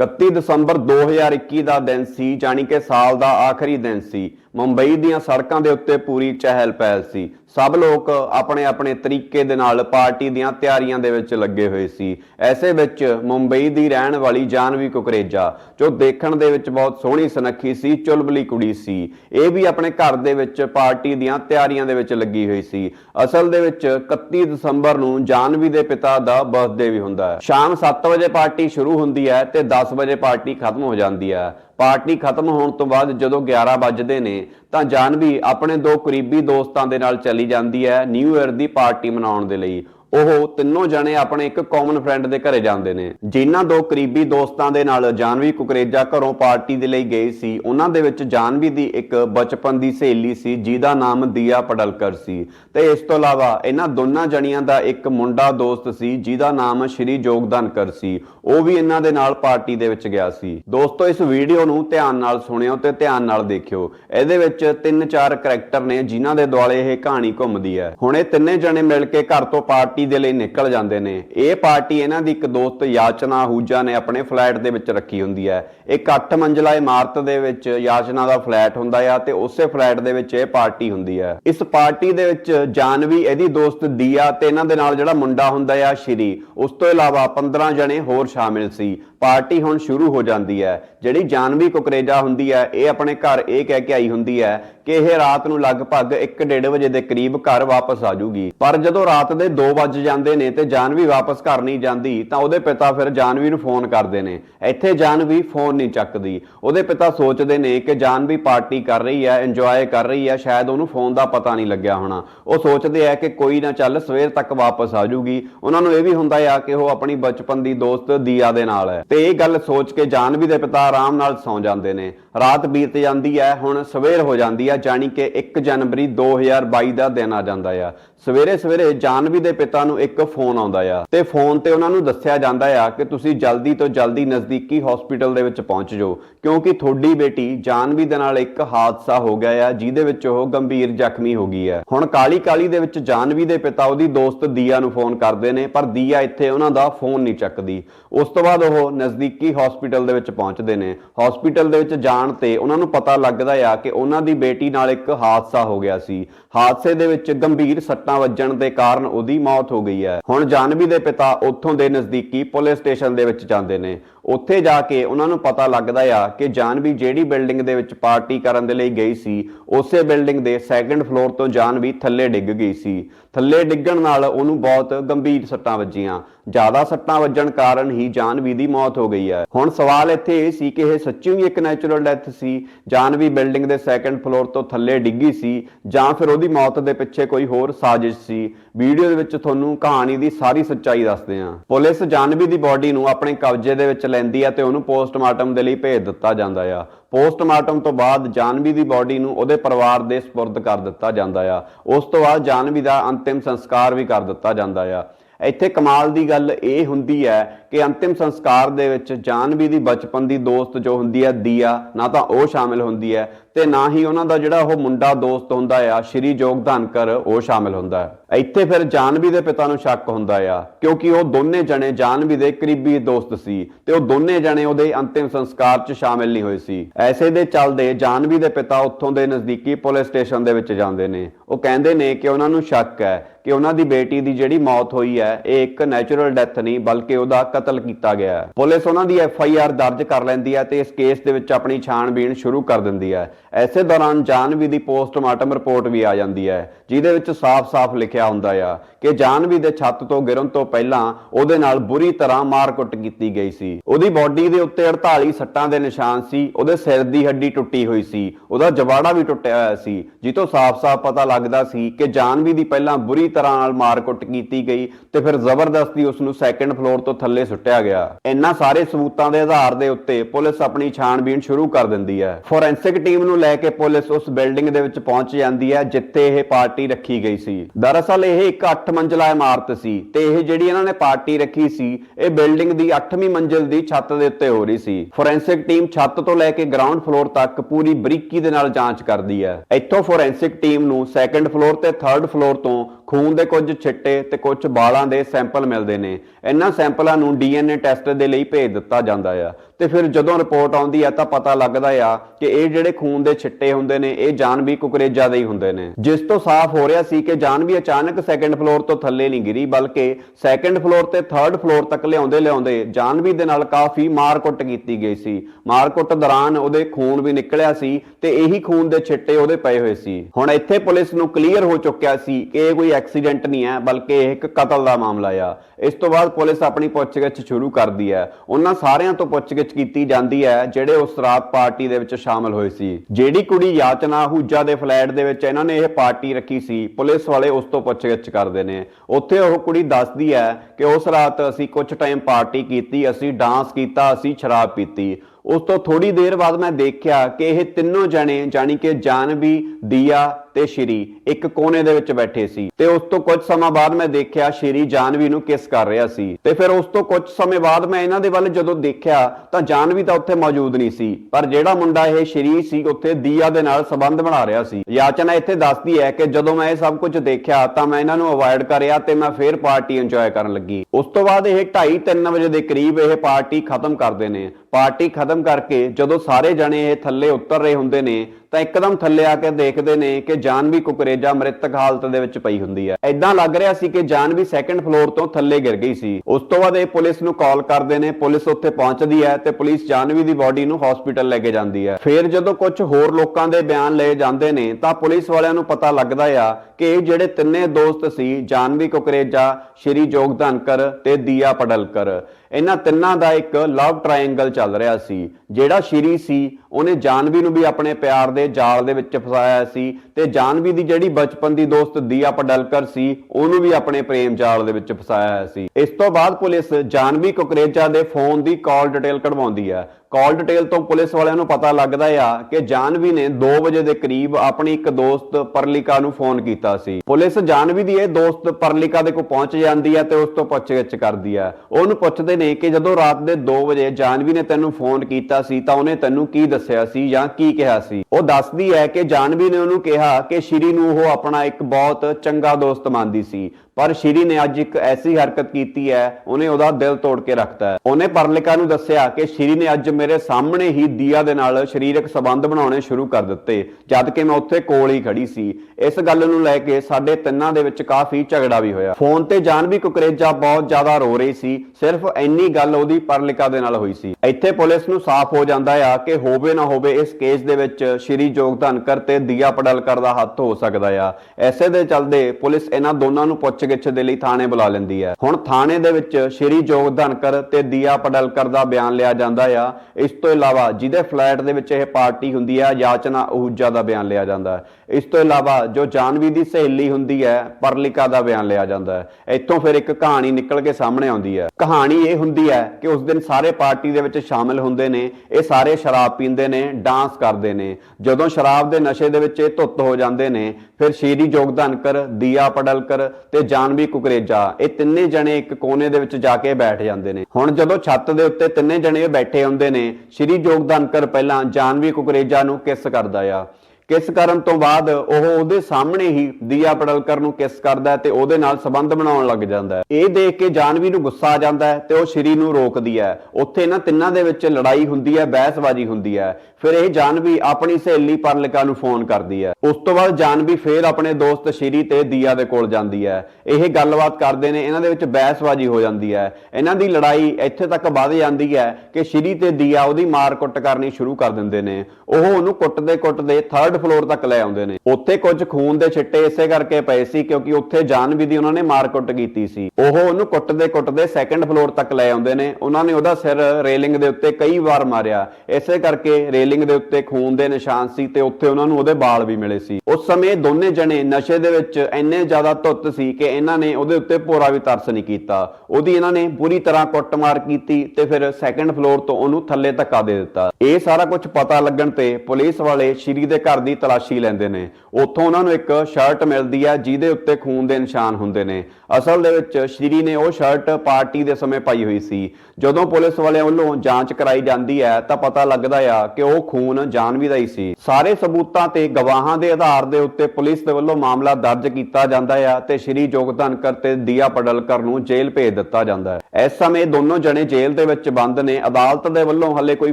31 ਦਸੰਬਰ 2021 ਦਾ ਦਿਨ ਸੀ, ਜਾਣੀ ਕਿ ਸਾਲ ਦਾ ਆਖਰੀ ਦਿਨ ਸੀ। ਮੁੰਬਈ ਦੀਆਂ ਸੜਕਾਂ ਦੇ ਉੱਤੇ ਪੂਰੀ ਚਹਿਲ ਪਹਿਲ ਸੀ। ਸਭ ਲੋਕ ਆਪਣੇ ਆਪਣੇ ਤਰੀਕੇ ਦੇ ਨਾਲ ਪਾਰਟੀ ਦੀਆਂ ਤਿਆਰੀਆਂ ਦੇ ਵਿੱਚ ਲੱਗੇ ਹੋਏ ਸੀ। ਐਸੇ ਵਿੱਚ ਮੁੰਬਈ ਦੀ ਰਹਿਣ ਵਾਲੀ ਜਾਨਵੀ ਕੁਕਰੇਜਾ, ਜੋ ਦੇਖਣ ਦੇ ਵਿੱਚ ਬਹੁਤ ਸੋਹਣੀ ਸੁਨੱਖੀ ਸੀ, ਚੁਲਬਲੀ ਕੁੜੀ ਸੀ। ਇਹ ਵੀ ਆਪਣੇ ਘਰ ਦੇ ਵਿੱਚ ਪਾਰਟੀ ਦੀਆਂ ਤਿਆਰੀਆਂ ਦੇ ਵਿੱਚ ਲੱਗੀ ਹੋਈ ਸੀ। ਅਸਲ ਦੇ ਵਿੱਚ 31 ਦਸੰਬਰ ਨੂੰ ਜਾਨਵੀ ਦੇ ਪਿਤਾ ਦਾ ਬਰਥਡੇ ਵੀ ਹੁੰਦਾ ਹੈ। ਸ਼ਾਮ 7 ਵਜੇ ਪਾਰਟੀ ਸ਼ੁਰੂ ਹੁੰਦੀ ਹੈ ਤੇ 10 ਵਜੇ ਪਾਰਟੀ ਖਤਮ ਹੋ ਜਾਂਦੀ ਹੈ। ਪਾਰਟੀ ਖਤਮ ਹੋਣ ਤੋਂ ਬਾਅਦ ਜਦੋਂ 11 ਵੱਜਦੇ ਨੇ, ਤਾਂ ਜਾਨਵੀ ਆਪਣੇ ਦੋ ਕਰੀਬੀ ਦੋਸਤਾਂ ਦੇ ਨਾਲ ਚਲੀ ਜਾਂਦੀ ਹੈ ਨਿਊ ਇਅਰ ਦੀ ਪਾਰਟੀ ਮਨਾਉਣ ਦੇ ਲਈ। ਉਹ ਤਿੰਨੋਂ ਜਣੇ ਆਪਣੇ ਇੱਕ ਕਾਮਨ ਫਰੈਂਡ ਦੇ ਘਰੇ ਜਾਂਦੇ ਨੇ। ਜਿਨ੍ਹਾਂ ਦੋ ਕਰੀਬੀ ਦੋਸਤਾਂ ਦੇ ਨਾਲ ਜਾਨਵੀ ਕੁਕਰੇਜਾ ਘਰੋਂ ਪਾਰਟੀ ਦੇ ਲਈ ਗਈ ਸੀ। ਉਹਨਾਂ ਦੇ ਵਿੱਚ ਜਾਨਵੀ ਦੀ ਇੱਕ ਬਚਪਨ ਦੀ ਸਹੇਲੀ ਸੀ, ਜਿਹਦਾ ਨਾਮ ਦੀਆ ਪੜਲਕਰ ਸੀ। ਤੇ ਇਸ ਤੋਂ ਇਲਾਵਾ ਇਹਨਾਂ ਦੋਨਾਂ ਜਣੀਆਂ ਦਾ ਇੱਕ ਮੁੰਡਾ ਦੋਸਤ ਸੀ, ਜਿਹਦਾ ਨਾਮ ਸ਼੍ਰੀ ਜੋਗਦਾਨਕਰ ਸੀ। ਉਹ ਵੀ ਇਹਨਾਂ ਦੇ ਨਾਲ ਪਾਰਟੀ ਦੇ ਵਿੱਚ ਗਿਆ ਸੀ। ਦੋਸਤੋ, ਇਸ ਵੀਡੀਓ ਨੂੰ ਧਿਆਨ ਨਾਲ ਸੁਣਿਓ ਤੇ ਧਿਆਨ ਨਾਲ ਦੇਖਿਓ। ਇਹਦੇ ਵਿੱਚ ਤਿੰਨ ਚਾਰ ਕਰੈਕਟਰ ਨੇ, ਜਿਨ੍ਹਾਂ ਦੇ ਦੁਆਲੇ ਇਹ ਕਹਾਣੀ ਘੁੰਮਦੀ ਹੈ। ਹੁਣ ਇਹ ਤਿੰਨੇ ਜਣੇ ਮਿਲ ਕੇ ਘਰ ਤੋਂ ਪਾਰਟੀ ਦੇ ਲਈ ਨਿਕਲ ਜਾਂਦੇ ਨੇ। ਇਹ ਪਾਰਟੀ ਇਹਨਾਂ ਦੀ ਇੱਕ ਦੋਸਤ ਯਾਚਨਾ ਹੂਜਾ ਨੇ ਆਪਣੇ ਫਲੈਟ ਦੇ ਵਿੱਚ ਰੱਖੀ ਹੁੰਦੀ ਹੈ। ਇੱਕ 8 ਮੰਜ਼ਲਾ ਇਮਾਰਤ ਦੇ ਵਿੱਚ ਯਾਚਨਾ ਦਾ ਫਲੈਟ ਹੁੰਦਾ ਆ ਤੇ ਉਸੇ ਫਲੈਟ ਦੇ ਵਿੱਚ ਇਹ ਪਾਰਟੀ ਹੁੰਦੀ ਹੈ। ਇਸ ਪਾਰਟੀ ਦੇ ਵਿੱਚ ਜਾਨਵੀ, ਇਹਦੀ ਦੋਸਤ ਦੀਆ ਤੇ ਇਹਨਾਂ ਦੇ ਨਾਲ ਜਿਹੜਾ ਮੁੰਡਾ ਹੁੰਦਾ ਆ ਸ਼੍ਰੀ, ਉਸ ਤੋਂ ਇਲਾਵਾ 15 ਜਣੇ ਹੋਰ ਸ਼ਾਮਿਲ ਸੀ। ਪਾਰਟੀ ਹੁਣ ਸ਼ੁਰੂ ਹੋ ਜਾਂਦੀ ਹੈ। ਜਿਹੜੀ ਜਾਨਵੀ ਕੁਕਰੇਜਾ ਹੁੰਦੀ ਹੈ, ਇਹ ਆਪਣੇ ਘਰ ਇਹ ਕਹਿ ਕੇ ਆਈ ਹੁੰਦੀ ਹੈ ਕਿ ਇਹ ਰਾਤ ਨੂੰ ਲਗਭਗ 1:30 ਵਜੇ ਦੇ ਕਰੀਬ ਘਰ ਵਾਪਸ ਆ ਜਾਊਗੀ ਪਰ ਜਦੋਂ ਰਾਤ ਦੇ 2 ਵੱਜ ਜਾਂਦੇ ਨੇ ਤੇ ਜਾਨਵੀ ਵਾਪਸ ਘਰ ਨਹੀਂ ਜਾਂਦੀ, ਤਾਂ ਉਹਦੇ ਪਿਤਾ ਫਿਰ ਜਾਨਵੀ ਨੂੰ ਫੋਨ ਕਰਦੇ ਨੇ। ਇੱਥੇ ਜਾਨਵੀ ਫੋਨ ਨਹੀਂ ਚੱਕਦੀ। ਉਹਦੇ ਪਿਤਾ ਸੋਚਦੇ ਨੇ ਕਿ ਜਾਨਵੀ ਪਾਰਟੀ ਕਰ ਰਹੀ ਹੈ ਇੰਜੋਏ ਕਰ ਰਹੀ ਹੈ, ਸ਼ਾਇਦ ਉਹਨੂੰ ਫੋਨ ਦਾ ਪਤਾ ਨਹੀਂ ਲੱਗਿਆ ਹੋਣਾ। ਉਹ ਸੋਚਦੇ ਆ ਕਿ ਕੋਈ ਨਾ ਚੱਲ, ਸਵੇਰ ਤੱਕ ਵਾਪਸ ਆ ਜਾਊਗੀ ਉਹਨਾਂ ਨੂੰ ਇਹ ਵੀ ਹੁੰਦਾ ਆ ਕਿ ਉਹ ਆਪਣੀ ਬਚਪਨ ਦੀ ਦੋਸਤ ਦੀਆ ਦੇ ਨਾਲ ਹੈ। ਤੇ ਇਹ ਗੱਲ ਸੋਚ ਕੇ ਜਾਨਵੀ ਦੇ ਪਿਤਾ ਆਰਾਮ ਨਾਲ ਸੌਂ ਜਾਂਦੇ ਨੇ। ਰਾਤ ਬੀਤ ਜਾਂਦੀ ਹੈ, ਹੁਣ ਸਵੇਰ ਹੋ ਜਾਂਦੀ ਹੈ, ਜਾਣੀ ਕਿ 1 ਜਨਵਰੀ 2022 ਦਾ ਦਿਨ ਆ ਜਾਂਦਾ ਆ। ਸਵੇਰੇ ਸਵੇਰੇ ਜਾਨਵੀ ਦੇ ਪਿਤਾ ਨੂੰ ਇੱਕ ਫੋਨ ਆਉਂਦਾ ਆ ਤੇ ਫੋਨ ਤੇ ਉਹਨਾਂ ਨੂੰ ਦੱਸਿਆ ਜਾਂਦਾ ਆ ਕਿ ਤੁਸੀਂ ਜਲਦੀ ਤੋਂ ਜਲਦੀ ਨਜ਼ਦੀਕੀ ਹਸਪੀਟਲ ਦੇ ਵਿੱਚ ਪਹੁੰਚ ਜਾਓ, ਕਿਉਂਕਿ ਤੁਹਾਡੀ ਬੇਟੀ ਜਾਨਵੀ ਦੇ ਨਾਲ ਇੱਕ ਹਾਦਸਾ ਹੋ ਗਿਆ ਆ, ਜਿਹਦੇ ਵਿੱਚ ਉਹ ਗੰਭੀਰ ਜ਼ਖਮੀ ਹੋ ਗਈ ਹੈ ਹੁਣ ਕਾਲੀ ਕਾਲੀ ਦੇ ਵਿੱਚ ਜਾਨਵੀ ਦੇ ਪਿਤਾ ਉਹਦੀ ਦੋਸਤ ਦੀਆ ਨੂੰ ਫੋਨ ਕਰਦੇ ਨੇ, ਪਰ ਦੀਆ ਇੱਥੇ ਉਹਨਾਂ ਦਾ ਫੋਨ ਨਹੀਂ ਚੱਕਦੀ। ਉਸ ਤੋਂ ਬਾਅਦ ਉਹ ਨਜ਼ਦੀਕੀ ਹਸਪੀਟਲ ਦੇ ਵਿੱਚ ਪਹੁੰਚਦੇ ਨੇ। ਹਸਪੀਟਲ ਦੇ ਵਿੱਚ ਜਾਨ ਜਾਣ ਤੇ ਉਹਨਾਂ ਨੂੰ ਪਤਾ ਲੱਗਦਾ ਆ ਕਿ ਉਹਨਾਂ ਦੀ ਬੇਟੀ ਨਾਲ ਇੱਕ ਹਾਦਸਾ ਹੋ ਗਿਆ ਸੀ। ਹਾਦਸੇ ਦੇ ਵਿੱਚ ਗੰਭੀਰ ਸੱਟਾਂ ਵੱਜਣ ਦੇ ਕਾਰਨ ਉਹਦੀ ਮੌਤ ਹੋ ਗਈ ਹੈ। ਹੁਣ ਜਾਨਵੀ ਦੇ ਪਿਤਾ ਉੱਥੋਂ ਦੇ ਨਜ਼ਦੀਕੀ ਪੁਲਿਸ ਸਟੇਸ਼ਨ ਦੇ ਵਿੱਚ ਜਾਂਦੇ ਨੇ। ਉੱਥੇ ਜਾ ਕੇ ਉਹਨਾਂ ਨੂੰ ਪਤਾ ਲੱਗਦਾ ਆ ਕਿ ਜਾਨਵੀ ਜਿਹੜੀ ਬਿਲਡਿੰਗ ਦੇ ਵਿੱਚ ਪਾਰਟੀ ਕਰਨ ਦੇ ਲਈ ਗਈ ਸੀ, ਉਸੇ ਬਿਲਡਿੰਗ ਦੇ ਸੈਕੰਡ ਫਲੋਰ ਤੋਂ ਜਾਨਵੀ ਥੱਲੇ ਡਿੱਗ ਗਈ ਸੀ। ਥੱਲੇ ਡਿੱਗਣ ਨਾਲ ਉਹਨੂੰ ਬਹੁਤ ਗੰਭੀਰ ਸੱਟਾਂ ਵੱਜੀਆਂ। ਜ਼ਿਆਦਾ ਸੱਟਾਂ ਵੱਜਣ ਕਾਰਨ ਹੀ ਜਾਨਵੀ ਦੀ ਮੌਤ ਹੋ ਗਈ ਹੈ ਹੁਣ ਸਵਾਲ ਇੱਥੇ ਇਹ ਸੀ ਕਿ ਇਹ ਸੱਚੀ ਹੀ ਇੱਕ ਨੈਚੁਰਲ ਡੈਥ ਸੀ, ਜਾਨਵੀ ਬਿਲਡਿੰਗ ਦੇ ਸੈਕੰਡ ਫਲੋਰ ਤੋਂ ਥੱਲੇ ਡਿੱਗੀ ਸੀ ਜਾਂ ਫਿਰ ਉਹਦੀ ਮੌਤ ਦੇ ਪਿੱਛੇ ਕੋਈ ਹੋਰ ਸਾਜ਼ਿਸ਼ ਸੀ? ਵੀਡੀਓ ਦੇ ਵਿੱਚ ਤੁਹਾਨੂੰ ਕਹਾਣੀ ਦੀ ਸਾਰੀ ਸੱਚਾਈ ਦੱਸਦੇ ਹਾਂ। ਪੁਲਿਸ ਜਾਨਵੀ ਦੀ ਬਾਡੀ ਨੂੰ ਆਪਣੇ ਕਬਜ਼ੇ ਦੇ ਵਿੱਚ ਲੈਂਦੀ ਹੈ ਤੇ ਉਹਨੂੰ ਪੋਸਟਮਾਰਟਮ ਦੇ ਲਈ ਭੇਜ ਦਿੱਤਾ ਜਾਂਦਾ ਆ। ਪੋਸਟਮਾਰਟਮ ਤੋਂ ਬਾਅਦ ਜਾਨਵੀ ਦੀ ਬਾਡੀ ਨੂੰ ਉਹਦੇ ਪਰਿਵਾਰ ਦੇ ਸਪੁਰਦ ਕਰ ਦਿੱਤਾ ਜਾਂਦਾ ਆ। ਉਸ ਤੋਂ ਬਾਅਦ ਜਾਨਵੀ ਦਾ ਅੰਤਿਮ ਸੰਸਕਾਰ ਵੀ ਕਰ ਦਿੱਤਾ ਜਾਂਦਾ ਆ। ਇੱਥੇ ਕਮਾਲ ਦੀ ਗੱਲ ਇਹ ਹੁੰਦੀ ਹੈ ਕਿ ਅੰਤਿਮ ਸੰਸਕਾਰ ਦੇ ਵਿੱਚ ਜਾਨਵੀ ਦੀ ਬਚਪਨ ਦੀ ਦੋਸਤ ਜੋ ਹੁੰਦੀ ਹੈ ਦੀਆ, ਨਾ ਤਾਂ ਉਹ ਸ਼ਾਮਿਲ ਹੁੰਦੀ ਹੈ ਤੇ ਨਾ ਹੀ ਉਹਨਾਂ ਦਾ ਜਿਹੜਾ ਉਹ ਮੁੰਡਾ ਦੋਸਤ ਹੁੰਦਾ ਆ, ਸ਼੍ਰੀ ਜੋਗਦਾਨਕਰ ਉਹ ਸ਼ਾਮਿਲ ਹੁੰਦਾ ਹੈ। ਇੱਥੇ ਫਿਰ ਜਾਨਵੀ ਦੇ ਪਿਤਾ ਨੂੰ ਸ਼ੱਕ ਹੁੰਦਾ ਆ, ਕਿਉਂਕਿ ਉਹ ਦੋਨੇ ਜਣੇ ਜਾਨਵੀ ਦੇ ਕਰੀਬੀ ਦੋਸਤ ਸੀ ਤੇ ਉਹ ਦੋਨੇ ਜਣੇ ਉਹਦੇ ਅੰਤਿਮ ਸੰਸਕਾਰ 'ਚ ਸ਼ਾਮਿਲ ਨਹੀਂ ਹੋਏ ਸੀ। ਐਸੇ ਦੇ ਚੱਲਦੇ ਜਾਨਵੀ ਦੇ ਪਿਤਾ ਉੱਥੋਂ ਦੇ ਨਜ਼ਦੀਕੀ ਪੁਲਿਸ ਸਟੇਸ਼ਨ ਦੇ ਵਿੱਚ ਜਾਂਦੇ ਨੇ। ਉਹ ਕਹਿੰਦੇ ਨੇ ਕਿ ਉਹਨਾਂ ਨੂੰ ਸ਼ੱਕ ਹੈ ਕਿ ਉਹਨਾਂ ਦੀ ਬੇਟੀ ਦੀ ਜਿਹੜੀ ਮੌਤ ਹੋਈ ਹੈ, ਇਹ ਇੱਕ ਨੈਚੁਰਲ ਡੈਥ ਨਹੀਂ, ਬਲਕਿ ਉਹਦਾ ਕਤਲ ਕੀਤਾ ਗਿਆ ਹੈ। ਪੁਲਿਸ ਉਹਨਾਂ ਦੀ ਐਫ ਆਈ ਆਰ ਦਰਜ ਕਰ ਲੈਂਦੀ ਹੈ ਤੇ ਇਸ ਕੇਸ ਦੇ ਵਿੱਚ ਆਪਣੀ ਛਾਣਬੀਣ ਸ਼ੁਰੂ ਕਰ ਦਿੰਦੀ ਹੈ। ਐਸੇ ਦੌਰਾਨ ਜਾਨਵੀ ਦੀ ਪੋਸਟਮਾਰਟਮ ਰਿਪੋਰਟ ਵੀ ਆ ਜਾਂਦੀ ਹੈ, ਜਿਹਦੇ ਵਿੱਚ ਸਾਫ਼-ਸਾਫ਼ ਲਿਖਿਆ ਹੁੰਦਾ ਆ ਕਿ ਜਾਨਵੀ ਦੇ ਛੱਤ ਤੋਂ ਗਿਰਨ ਤੋਂ ਪਹਿਲਾਂ ਉਹਦੇ ਨਾਲ ਬੁਰੀ ਤਰ੍ਹਾਂ ਮਾਰ-ਕੁੱਟ ਕੀਤੀ ਗਈ ਸੀ। ਉਹਦੀ ਬਾਡੀ ਦੇ ਉੱਤੇ 48 ਸੱਟਾਂ ਦੇ ਨਿਸ਼ਾਨ ਸੀ, ਉਹਦੇ ਸਿਰ ਦੀ ਹੱਡੀ ਟੁੱਟੀ ਹੋਈ ਸੀ, ਉਹਦਾ ਜਵਾੜਾ ਵੀ ਟੁੱਟਿਆ ਹੋਇਆ ਸੀ ਜਿੱਥੋਂ ਸਾਫ਼-ਸਾਫ਼ ਪਤਾ ਲੱਗਦਾ ਸੀ ਕਿ ਜਾਨਵੀ ਦੀ ਪਹਿਲਾਂ ਬੁਰੀ ਤਰ੍ਹਾਂ ਨਾਲ ਮਾਰ-ਕੁੱਟ ਕੀਤੀ ਗਈ ਤੇ ਫਿਰ ਜ਼ਬਰਦਸਤੀ ਉਸ ਨੂੰ ਸੈਕੰਡ ਫਲੋਰ ਤੋਂ ਥੱਲੇ ਸੁੱਟਿਆ ਗਿਆ। ਇੰਨਾ ਸਾਰੇ ਸਬੂਤਾਂ ਦੇ ਆਧਾਰ ਦੇ ਉੱਤੇ ਪੁਲਿਸ ਆਪਣੀ ਛਾਣਬੀਣ ਸ਼ੁਰੂ ਕਰ ਦਿੰਦੀ ਹੈ। ਫੋਰੈਂਸਿਕ ਟੀਮ ਨੂੰ ਲੈ ਕੇ ਪੁਲਿਸ ਉਸ ਬਿਲਡਿੰਗ ਦੇ ਵਿੱਚ ਪਹੁੰਚ ਜਾਂਦੀ ਹੈ, ਜਿੱਥੇ ਇਹ ਪਾਰਟੀ ਰੱਖੀ ਗਈ ਸੀ। ਦਰਅਸਲ ਇਹ ਇੱਕ 8 ਮੰਜ਼ਲਾ ਇਮਾਰਤ ਸੀ ਤੇ ਇਹ ਜਿਹੜੀ ਇਹਨਾਂ ਨੇ ਪਾਰਟੀ ਰੱਖੀ ਸੀ, ਇਹ ਬਿਲਡਿੰਗ ਦੀ 8ਵੀਂ ਮੰਜ਼ਿਲ ਦੀ ਛੱਤ ਦੇ ਉੱਤੇ ਹੋ ਰਹੀ ਸੀ। ਫੋਰੈਂਸਿਕ ਟੀਮ ਛੱਤ ਤੋਂ ਲੈ ਕੇ ਗਰਾਊਂਡ ਫਲੋਰ ਤੱਕ ਪੂਰੀ ਬਰੀਕੀ ਦੇ ਨਾਲ ਜਾਂਚ ਕਰਦੀ ਹੈ। ਇੱਥੋਂ ਫੋਰੈਂਸਿਕ ਟੀਮ ਨੂੰ ਸੈਕੰਡ ਫਲੋਰ ਤੇ ਥਰਡ ਫਲੋਰ ਤੋਂ ਖੂਨ ਦੇ ਕੁਝ ਛਿੱਟੇ ਤੇ ਕੁਝ ਬਾਲਾਂ ਦੇ ਸੈਂਪਲ ਮਿਲਦੇ ਨੇ। ਇਹਨਾਂ ਸੈਂਪਲਾਂ ਨੂੰ ਡੀਐਨਏ ਟੈਸਟ ਦੇ ਲਈ ਭੇਜ ਦਿੱਤਾ ਜਾਂਦਾ ਆ। ਤੇ ਫਿਰ ਜਦੋਂ ਰਿਪੋਰਟ ਆਉਂਦੀ ਆ ਤਾਂ ਪਤਾ ਲੱਗਦਾ ਆ ਕਿ ਇਹ ਜਿਹੜੇ ਖੂਨ ਦੇ ਛਿੱਟੇ ਹੁੰਦੇ ਨੇ, ਇਹ ਜਾਨ ਵੀ ਕੁਕਰੇਜਾ ਦੇ ਹੀ ਹੁੰਦੇ ਨੇ। ਜਿਸ ਤੋਂ ਸਾਫ਼ ਹੋ ਰਿਹਾ ਸੀ ਕਿ ਜਾਨ ਵੀ ਅਚਾਨਕ ਸੈਕੰਡ ਫਲੋਰ ਤੋਂ ਥੱਲੇ ਨਹੀਂ ਗਿਰੀ, ਬਲਕਿ ਸੈਕੰਡ ਫਲੋਰ ਤੇ ਥਰਡ ਫਲੋਰ ਤੱਕ ਲਿਆਉਂਦੇ ਲਿਆਉਂਦੇ ਜਾਨਵੀ ਦੇ ਨਾਲ ਕਾਫੀ ਮਾਰਕੁੱਟ ਕੀਤੀ ਗਈ ਸੀ। ਮਾਰਕੁੱਟ ਦੌਰਾਨ ਉਹਦੇ ਖੂਨ ਵੀ ਨਿਕਲਿਆ ਸੀ ਤੇ ਇਹੀ ਖੂਨ ਦੇ ਛਿੱਟੇ ਉਹਦੇ ਪਏ ਹੋਏ ਸੀ। ਹੁਣ ਇੱਥੇ ਪੁਲਿਸ ਨੂੰ ਕਲੀਅਰ ਹੋ ਚੁੱਕਿਆ ਸੀ ਕਿ ਇਹ ਕੋਈ ਐਕਸੀਡੈਂਟ ਨਹੀਂ ਹੈ, ਬਲਕਿ ਇਹ ਇੱਕ ਕਤਲ ਦਾ ਮਾਮਲਾ ਆ। ਇਸ ਤੋਂ ਬਾਅਦ ਪੁਲਿਸ ਆਪਣੀ ਪੁੱਛਗਿੱਛ ਸ਼ੁਰੂ ਕਰਦੀ ਹੈ। ਉਹਨਾਂ ਸਾਰਿਆਂ ਤੋਂ ਪੁੱਛਗਿੱਛ ਕੀਤੀ ਜਾਂਦੀ ਹੈ, ਜਿਹੜੇ ਉਸ ਰਾਤ ਪਾਰਟੀ ਦੇ ਵਿੱਚ ਸ਼ਾਮਲ ਹੋਏ ਸੀ। ਜਿਹੜੀ ਕੁੜੀ ਯਾਚਨਾ ਹੂਜਾ ਦੇ ਫਲੈਟ ਦੇ ਵਿੱਚ ਇਹਨਾਂ ਨੇ ਇਹ ਪਾਰਟੀ ਰੱਖੀ ਸੀ, ਪੁਲਿਸ ਵਾਲੇ ਉਸ ਤੋਂ ਪੁੱਛਗਿੱਛ ਕਰਦੇ ਨੇ। ਉੱਥੇ ਉਹ ਕੁੜੀ ਦੱਸਦੀ ਹੈ ਕਿ ਉਸ ਰਾਤ ਅਸੀਂ ਕੁਝ ਟਾਈਮ ਪਾਰਟੀ ਕੀਤੀ, ਅਸੀਂ ਡਾਂਸ ਕੀਤਾ, ਅਸੀਂ ਸ਼ਰਾਬ ਪੀਤੀ। ਉਸ ਤੋਂ ਥੋੜੀ ਦੇਰ ਬਾਅਦ ਮੈਂ ਦੇਖਿਆ ਕਿ ਇਹ ਤਿੰਨੋਂ ਜਣੇ ਜਾਨੀ ਕਿ ਜਾਨਵੀ, ਦੀਆ ਤੇ ਸ਼੍ਰੀ ਇੱਕ ਕੋਨੇ ਦੇ ਵਿੱਚ ਬੈਠੇ ਸੀ ਤੇ ਉਸ ਤੋਂ ਕੁਝ ਸਮਾਂ ਬਾਅਦ ਮੈਂ ਦੇਖਿਆ ਸ਼੍ਰੀ ਜਾਨਵੀ ਨੂੰ ਕਿਸ ਕਰ ਰਿਹਾ ਸੀ ਤੇ ਫਿਰ ਉਸ ਤੋਂ ਕੁਝ ਸਮੇਂ ਬਾਅਦ ਮੈਂ ਇਹਨਾਂ ਦੇ ਵੱਲ ਜਦੋਂ ਦੇਖਿਆ ਤਾਂ ਜਾਨਵੀ ਤਾਂ ਉੱਥੇ ਮੌਜੂਦ ਨਹੀਂ ਸੀ, ਪਰ ਜਿਹੜਾ ਮੁੰਡਾ ਇਹ ਸ਼੍ਰੀ ਸੀ ਉੱਥੇ ਦੀਆ ਦੇ ਨਾਲ ਸੰਬੰਧ ਬਣਾ ਰਿਹਾ ਸੀ। ਯਾਚਨਾ ਇੱਥੇ ਦੱਸਦੀ ਹੈ ਕਿ ਜਦੋਂ ਮੈਂ ਇਹ ਸਭ ਕੁਝ ਦੇਖਿਆ ਤਾਂ ਮੈਂ ਇਹਨਾਂ ਨੂੰ ਅਵੋਇਡ ਕਰਿਆ ਤੇ ਮੈਂ ਫੇਰ ਪਾਰਟੀ ਇੰਜੋਏ ਕਰਨ ਲੱਗੀ। ਉਸ ਤੋਂ ਬਾਅਦ ਇਹ 2:30 3 ਵਜੇ ਦੇ ਕਰੀਬ ਇਹ ਪਾਰਟੀ ਖਤਮ ਕਰਦੇ ਨੇ। ਪਾਰਟੀ ਖਤਮ ਕਰਕੇ ਜਦੋਂ ਸਾਰੇ ਜਣੇ ਇਹ ਥੱਲੇ ਉਤਰ ਰਹੇ ਹੁੰਦੇ ਨੇ ਤਾਂ ਇੱਕਦਮ ਥੱਲੇ ਆ ਕੇ ਦੇਖਦੇ ਨੇ ਕਿ ਜਾਨਵੀ ਕੁਕਰੇਜਾ ਮ੍ਰਿਤਕ ਹਾਲਤ ਦੇ ਵਿੱਚ ਪਈ ਹੁੰਦੀ ਹੈ। ਐਦਾਂ ਲੱਗ ਰਿਹਾ ਸੀ ਕਿ ਜਾਨਵੀ ਸੈਕੰਡ ਫਲੋਰ ਤੋਂ ਥੱਲੇ ਗਿਰ ਗਈ ਸੀ। ਉਸ ਤੋਂ ਬਾਅਦ ਇਹ ਪੁਲਿਸ ਨੂੰ ਕਾਲ ਕਰਦੇ ਨੇ, ਪੁਲਿਸ ਉੱਥੇ ਪਹੁੰਚਦੀ ਹੈ ਤੇ ਪੁਲਿਸ ਜਾਨਵੀ ਦੀ ਬਾਡੀ ਨੂੰ ਹਸਪੀਟਲ ਲੈ ਕੇ ਜਾਂਦੀ ਹੈ। ਫਿਰ ਜਦੋਂ ਕੁਝ ਹੋਰ ਲੋਕਾਂ ਦੇ ਬਿਆਨ ਲਏ ਜਾਂਦੇ ਨੇ, ਤਾਂ ਪੁਲਿਸ ਵਾਲਿਆਂ ਨੂੰ ਪਤਾ ਲੱਗਦਾ ਆ ਕਿ ਇਹ ਜਿਹੜੇ ਤਿੰਨੇ ਦੋਸਤ ਸੀ, ਜਾਨਵੀ ਕੁਕਰੇਜਾ, ਸ਼੍ਰੀ ਜੋਗਦਾਨਕਰ ਤੇ ਦੀਆ ਪਡਲਕਰ। ਇਹਨਾਂ ਤਿੰਨਾਂ ਦਾ ਇੱਕ ਲਵ ਟ੍ਰਾਇੰਗਲ ਚੱਲ ਰਿਹਾ ਸੀ, ਜਿਹੜਾ ਸ਼੍ਰੀ ਸੀ, ਉਹਨੇ ਜਾਨਵੀ ਨੂੰ ਵੀ ਆਪਣੇ ਪਿਆਰ ਦੇ ਜਾਲ ਦੇ ਵਿੱਚ ਫਸਾਇਆ ਸੀ ਤੇ ਜਾਨਵੀ ਦੀ ਜਿਹੜੀ ਬਚਪਨ ਦੀ ਦੋਸਤ ਦੀਆ ਪਡਲਕਰ ਸੀ, ਉਹਨੂੰ ਵੀ ਆਪਣੇ ਪ੍ਰੇਮ ਜਾਲ ਦੇ ਵਿੱਚ ਫਸਾਇਆ ਹੋਇਆ ਸੀ। ਇਸ ਤੋਂ ਬਾਅਦ ਪੁਲਿਸ ਜਾਨਵੀ ਕੁਕਰੇਜਾ ਦੇ ਫੋਨ ਦੀ ਕਾਲ ਡਿਟੇਲ ਕਢਵਾਉਂਦੀ ਹੈ। ਕਾਲ ਡਿਟੇਲ ਤੋਂ ਪੁਲਿਸ ਵਾਲਿਆਂ ਨੂੰ ਪਤਾ ਲੱਗਦਾ ਆ ਕਿ ਜਾਨਵੀ ਨੇ 2 ਵਜੇ ਦੇ ਕਰੀਬ ਆਪਣੀ ਇੱਕ ਦੋਸਤ ਪਰਲਿਕਾ ਨੂੰ ਫੋਨ ਕੀਤਾ ਸੀ। ਪੁਲਿਸ ਜਾਨਵੀ ਦੀ ਇਹ ਦੋਸਤ ਪਰਲਿਕਾ ਦੇ ਕੋਲ ਪਹੁੰਚ ਜਾਂਦੀ ਹੈ ਤੇ ਉਸ ਤੋਂ ਪੁੱਛਗਿੱਛ ਕਰਦੀ ਹੈ ਉਹਨੂੰ ਪੁੱਛਦੇ ਨੇ ਕਿ ਜਦੋਂ ਰਾਤ ਦੇ 2 ਵਜੇ ਜਾਨਵੀ ਨੇ ਤੈਨੂੰ ਫੋਨ ਕੀਤਾ ਸੀ ਤਾਂ ਉਹਨੇ ਤੈਨੂੰ ਕੀ ਦੱਸਿਆ ਸੀ ਜਾਂ ਕੀ ਕਿਹਾ ਸੀ? ਉਹ ਦੱਸਦੀ ਹੈ ਕਿ ਜਾਨਵੀ ਨੇ ਉਹਨੂੰ ਕਿਹਾ ਕਿ ਸ਼੍ਰੀ ਨੂੰ ਉਹ ਆਪਣਾ ਇੱਕ ਬਹੁਤ ਚੰਗਾ ਦੋਸਤ ਮੰਨਦੀ ਸੀ। ਪਰ ਸ਼੍ਰੀ ਨੇ ਅੱਜ ਇੱਕ ਐਸੀ ਹਰਕਤ ਕੀਤੀ ਹੈ, ਉਹਨੇ ਉਹਦਾ ਦਿਲ ਤੋੜ ਕੇ ਰੱਖਤਾ ਹੈ। ਉਹਨੇ ਪਰਲਿਕਾ ਨੂੰ ਦੱਸਿਆ ਕਿ ਸ਼੍ਰੀ ਨੇ ਅੱਜ ਮੇਰੇ ਸਾਹਮਣੇ ਹੀ ਦੀਆ ਦੇ ਨਾਲ ਸਰੀਰਕ ਸੰਬੰਧ ਬਣਾਉਣੇ ਸ਼ੁਰੂ ਕਰ ਦਿੱਤੇ, ਜਦ ਕਿ ਮੈਂ ਉੱਥੇ ਕੋਲ ਹੀ ਖੜੀ ਸੀ। ਇਸ ਗੱਲ ਨੂੰ ਲੈ ਕੇ ਸਾਡੇ ਤਿੰਨਾਂ ਦੇ ਵਿੱਚ ਕਾਫੀ ਝਗੜਾ ਵੀ ਹੋਇਆ। ਫੋਨ ਤੇ ਜਾਨਵੀ ਕੁਕਰੇਜਾ ਬਹੁਤ ਜ਼ਿਆਦਾ ਰੋ ਰਹੀ ਸੀ, ਸਿਰਫ ਇੰਨੀ ਗੱਲ ਉਹਦੀ ਪਰਲਿਕਾ ਦੇ ਨਾਲ ਹੋਈ ਸੀ। ਇੱਥੇ ਪੁਲਿਸ ਨੂੰ ਸਾਫ਼ ਹੋ ਜਾਂਦਾ ਆ ਕਿ ਹੋਵੇ ਨਾ ਹੋਵੇ ਇਸ ਕੇਸ ਦੇ ਵਿੱਚ ਸ਼੍ਰੀ ਜੋਗਧਨਕਰ ਤੇ ਦੀਆ ਪਡਲਕਰ ਦਾ ਹੱਥ ਹੋ ਸਕਦਾ ਆ। ਐਸੇ ਦੇ ਚੱਲਦੇ ਪੁਲਿਸ ਇਹਨਾਂ ਦੋਨਾਂ ਨੂੰ ਪੁੱਛ ਪੁੱਛਗਿੱਛ ਦੇ ਲਈ ਥਾਣੇ ਬੁਲਾ ਲੈਂਦੀ ਹੈ। ਹੁਣ ਥਾਣੇ ਦੇ ਵਿੱਚ ਸ਼੍ਰੀ ਜੋਗਧਨਕਰ ਤੇ ਦੀਆ ਪਡਲਕਰ ਦਾ ਬਿਆਨ ਲਿਆ ਜਾਂਦਾ ਆ। ਇਸ ਤੋਂ ਇਲਾਵਾ ਜਿਹਦੇ ਫਲੈਟ ਦੇ ਵਿੱਚ ਇਹ ਪਾਰਟੀ ਹੁੰਦੀ ਹੈ, ਯਾਚਨਾ ਅਹੂਜਾ ਦਾ ਬਿਆਨ ਲਿਆ ਜਾਂਦਾ ਹੈ। ਇਸ ਤੋਂ ਇਲਾਵਾ ਜੋ ਜਾਨਵੀ ਦੀ ਸਹੇਲੀ ਹੁੰਦੀ ਹੈ, ਪਰਲਿਕਾ ਦਾ ਬਿਆਨ ਲਿਆ ਜਾਂਦਾ ਹੈ। ਇੱਥੋਂ ਫਿਰ ਇੱਕ ਕਹਾਣੀ ਨਿਕਲ ਕੇ ਸਾਹਮਣੇ ਆਉਂਦੀ ਹੈ। ਕਹਾਣੀ ਇਹ ਹੁੰਦੀ ਹੈ ਕਿ ਉਸ ਦਿਨ ਸਾਰੇ ਪਾਰਟੀ ਦੇ ਵਿੱਚ ਸ਼ਾਮਿਲ ਹੁੰਦੇ ਨੇ, ਇਹ ਸਾਰੇ ਸ਼ਰਾਬ ਪੀਂਦੇ ਨੇ, ਡਾਂਸ ਕਰਦੇ ਨੇ। ਜਦੋਂ ਸ਼ਰਾਬ ਦੇ ਨਸ਼ੇ ਦੇ ਵਿੱਚ ਇਹ ਧੁੱਤ ਹੋ ਜਾਂਦੇ ਨੇ ਫਿਰ ਸ਼ੀਰੀ ਜੋਗਦਾਨਕਰ ਦੀਆ ਪੜਲਕਰ ਤੇ ਜਾਨਵੀ ਕੁਕਰੇਜਾ। ਇਹ ਤਿੰਨੇ ਜਣੇ ਇੱਕ ਕੋਨੇ ਦੇ ਵਿੱਚ ਜਾ ਕੇ ਬੈਠ ਜਾਂਦੇ ਨੇ। ਹੁਣ ਜਦੋਂ ਛੱਤ ਦੇ ਉੱਤੇ ਤਿੰਨੇ ਜਣੇ ਬੈਠੇ ਹੁੰਦੇ ਨੇ ਸ਼੍ਰੀ ਜੋਗਦਾਨਕਰ ਪਹਿਲਾਂ ਜਾਨਵੀ ਕੁਕਰੇਜਾ ਨੂੰ ਕਿਸ ਕਰਦਾ ਆ? ਕਿਸ ਕਰਨ ਤੋਂ ਬਾਅਦ ਉਹ ਉਹਦੇ ਸਾਹਮਣੇ ਹੀ ਦੀਆ ਪੜਲਕਰ ਨੂੰ ਕਿਸ ਕਰਦਾ ਤੇ ਉਹਦੇ ਨਾਲ ਸੰਬੰਧ ਬਣਾਉਣ ਲੱਗ ਜਾਂਦਾ ਇਹ ਦੇਖ ਕੇ ਜਾਨਵੀ ਨੂੰ ਗੁੱਸਾ ਆ ਜਾਂਦਾ ਤੇ ਉਹ ਸ਼੍ਰੀ ਨੂੰ ਰੋਕਦੀ ਹੈ। ਉੱਥੇ ਇਹਨਾਂ ਤਿੰਨਾਂ ਦੇ ਵਿੱਚ ਲੜਾਈ ਹੁੰਦੀ ਹੈ, ਬਹਿਸਬਾਜ਼ੀ ਹੁੰਦੀ ਹੈ। ਫਿਰ ਇਹ ਜਾਨਵੀ ਆਪਣੀ ਸਹੇਲੀ ਪਰਲਿਕਾ ਨੂੰ ਫੋਨ ਕਰਦੀ ਹੈ। ਉਸ ਤੋਂ ਬਾਅਦ ਜਾਨਵੀ ਫਿਰ ਆਪਣੇ ਦੋਸਤ ਸ਼੍ਰੀ ਤੇ ਦੀਆ ਦੇ ਕੋਲ ਜਾਂਦੀ ਹੈ। ਇਹ ਗੱਲਬਾਤ ਕਰਦੇ ਨੇ, ਇਹਨਾਂ ਦੇ ਵਿੱਚ ਬਹਿਸਬਾਜ਼ੀ ਹੋ ਜਾਂਦੀ ਹੈ। ਇਹਨਾਂ ਦੀ ਲੜਾਈ ਇੱਥੇ ਤੱਕ ਵੱਧ ਜਾਂਦੀ ਹੈ ਕਿ ਸ਼੍ਰੀ ਤੇ ਦੀਆ ਉਹਦੀ ਮਾਰ ਕੁੱਟ ਕਰਨੀ ਸ਼ੁਰੂ ਕਰ ਦਿੰਦੇ ਨੇ। ਉਹ ਉਹਨੂੰ ਕੁੱਟਦੇ ਕੁੱਟਦੇ ਥਰਡ ਫਲੋਰ ਤੱਕ ਲੈ ਆਉਂਦੇ ਨੇ। ਉੱਥੇ ਕੁਝ ਖੂਨ ਦੇ ਛਿੱਟੇ ਇਸੇ ਕਰਕੇ ਪਏ ਸੀ ਕਿਉਂਕਿ ਉੱਥੇ ਜਾਨਵੀ ਦੀ ਉਹਨਾਂ ਨੇ ਮਾਰ ਕੁੱਟ ਕੀਤੀ ਸੀ। ਉਹ ਉਹਨੂੰ ਕੁੱਟਦੇ ਕੁੱਟਦੇ ਸੈਕੰਡ ਫਲੋਰ ਤੱਕ ਲੈ ਆਉਂਦੇ ਨੇ। ਉਹਨਾਂ ਨੇ ਉਹਦਾ ਸਿਰ ਰੇਲਿੰਗ ਦੇ ਉੱਤੇ ਕਈ ਵਾਰ ਮਾਰਿਆ। ਇਸੇ ਕਰਕੇ ਰੇਲਿੰਗ ਦੇ ਉੱਤੇ ਖੂਨ ਦੇ ਨਿਸ਼ਾਨ ਸੀ ਤੇ ਉੱਥੇ ਉਹਨਾਂ ਨੂੰ ਉਹਦੇ ਵਾਲ ਵੀ ਮਿਲੇ ਸੀ। ਉਸ ਸਮੇਂ ਦੋਨੇ ਜਣੇ ਨਸ਼ੇ ਦੇ ਵਿੱਚ ਇੰਨੇ ਜ਼ਿਆਦਾ ਧੁੱਤ ਸੀ ਕਿ ਇਹਨਾਂ ਨੇ ਉਹਦੇ ਉੱਤੇ ਭੋਰਾ ਵੀ ਤਰਸ ਨਹੀਂ ਕੀਤਾ। ਉਹਦੀ ਇਹਨਾਂ ਨੇ ਪੂਰੀ ਤਰ੍ਹਾਂ ਕੁੱਟਮਾਰ ਕੀਤੀ ਤੇ ਫਿਰ ਸੈਕੰਡ ਫਲੋਰ ਤੋਂ ਉਹਨੂੰ ਥੱਲੇ ਧੱਕਾ ਦੇ ਦਿੱਤਾ। ਇਹ ਸਾਰਾ ਕੁਝ ਪਤਾ ਲੱਗਣ ਤੇ ਪੁਲਿਸ ਵਾਲੇ ਸ਼੍ਰੀ ਦੇ ਘਰ ਦੀ ਦੀ ਤਲਾਸ਼ੀ ਲੈਂਦੇ ਨੇ। ਉੱਥੋਂ ਉਹਨਾਂ ਨੂੰ ਇੱਕ ਸ਼ਰਟ ਮਿਲਦੀ ਹੈ, ਜਿਹਦੇ ਉੱਤੇ ਖੂਨ ਦੇ ਨਿਸ਼ਾਨ ਹੁੰਦੇ ਨੇ। ਅਸਲ ਦੇ ਵਿੱਚ ਸ਼੍ਰੀ ਨੇ ਉਹ ਸ਼ਰਟ ਪਾਰਟੀ ਦੇ ਸਮੇਂ ਪਾਈ ਹੋਈ ਸੀ। ਜਦੋਂ ਪੁਲਿਸ ਵਾਲਿਆਂ ਵੱਲੋਂ ਜਾਂਚ ਕਰਾਈ ਜਾਂਦੀ ਹੈ, ਤਾਂ ਪਤਾ ਲੱਗਦਾ ਆ ਕਿ ਉਹ ਖੂਨ ਜਾਨਵੀ ਦਾ ਹੀ ਸੀ। ਸਾਰੇ ਸਬੂਤਾਂ ਤੇ ਗਵਾਹਾਂ ਦੇ ਆਧਾਰ ਦੇ ਉੱਤੇ ਪੁਲਿਸ ਦੇ ਵੱਲੋਂ ਮਾਮਲਾ ਦਰਜ ਕੀਤਾ ਜਾਂਦਾ ਆ ਤੇ ਸ਼੍ਰੀ ਜੋਗਦਾਨਕਰ ਤੇ ਦੀਆ ਪਡਲਕਰ ਨੂੰ ਜੇਲ੍ਹ ਭੇਜ ਦਿੱਤਾ ਜਾਂਦਾ ਹੈ। ਇਸ ਸਮੇਂ ਦੋਨੋਂ ਜਣੇ ਜੇਲ੍ਹ ਦੇ ਵਿੱਚ ਬੰਦ ਨੇ। ਅਦਾਲਤ ਦੇ ਵੱਲੋਂ ਹਲੇ ਕੋਈ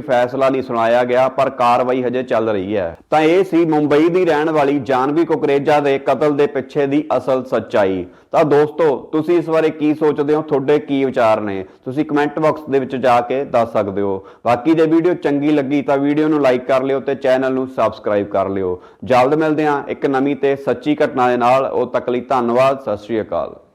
ਫੈਸਲਾ ਨਹੀਂ ਸੁਣਾਇਆ ਗਿਆ, ਪਰ ਕਾਰਵਾਈ ਹਜੇ ਚੱਲ ਰਹੀ ਹੈ। ਤਾਂ ਇਹ ਸੀ ਮੁੰਬਈ ਦੀ ਰਹਿਣ ਵਾਲੀ ਜਾਨਵੀ ਕੁਕਰੇਜਾ ਦੇ ਕਤਲ ਦੇ ਪਿੱਛੇ ਦੀ ਅਸਲ ਸੱਚਾਈ। ਤਾਂ ਦੋਸਤੋ, ਤੁਸੀਂ ਇਸ ਬਾਰੇ ਕੀ ਸੋਚਦੇ ਹੋ? ਤੁਹਾਡੇ ਕੀ ਵਿਚਾਰ ਨੇ? ਤੁਸੀਂ ਕਮੈਂਟ ਬਾਕਸ ਦੇ ਵਿੱਚ ਜਾ ਕੇ ਦੱਸ ਸਕਦੇ ਹੋ। ਬਾਕੀ ਜੇ ਵੀਡੀਓ ਚੰਗੀ ਲੱਗੀ ਤਾਂ ਵੀਡੀਓ ਨੂੰ ਲਾਈਕ ਕਰ ਲਿਓ ਤੇ ਚੈਨਲ ਨੂੰ ਸਬਸਕ੍ਰਾਈਬ ਕਰ ਲਿਓ। ਜਲਦ ਮਿਲਦੇ ਹਾਂ ਇੱਕ ਨਵੀਂ ਤੇ ਸੱਚੀ ਘਟਨਾ ਦੇ ਨਾਲ। ਉਹ ਤੱਕ ਲਈ ਧੰਨਵਾਦ, ਸਤਿ ਸ਼੍ਰੀ ਅਕਾਲ।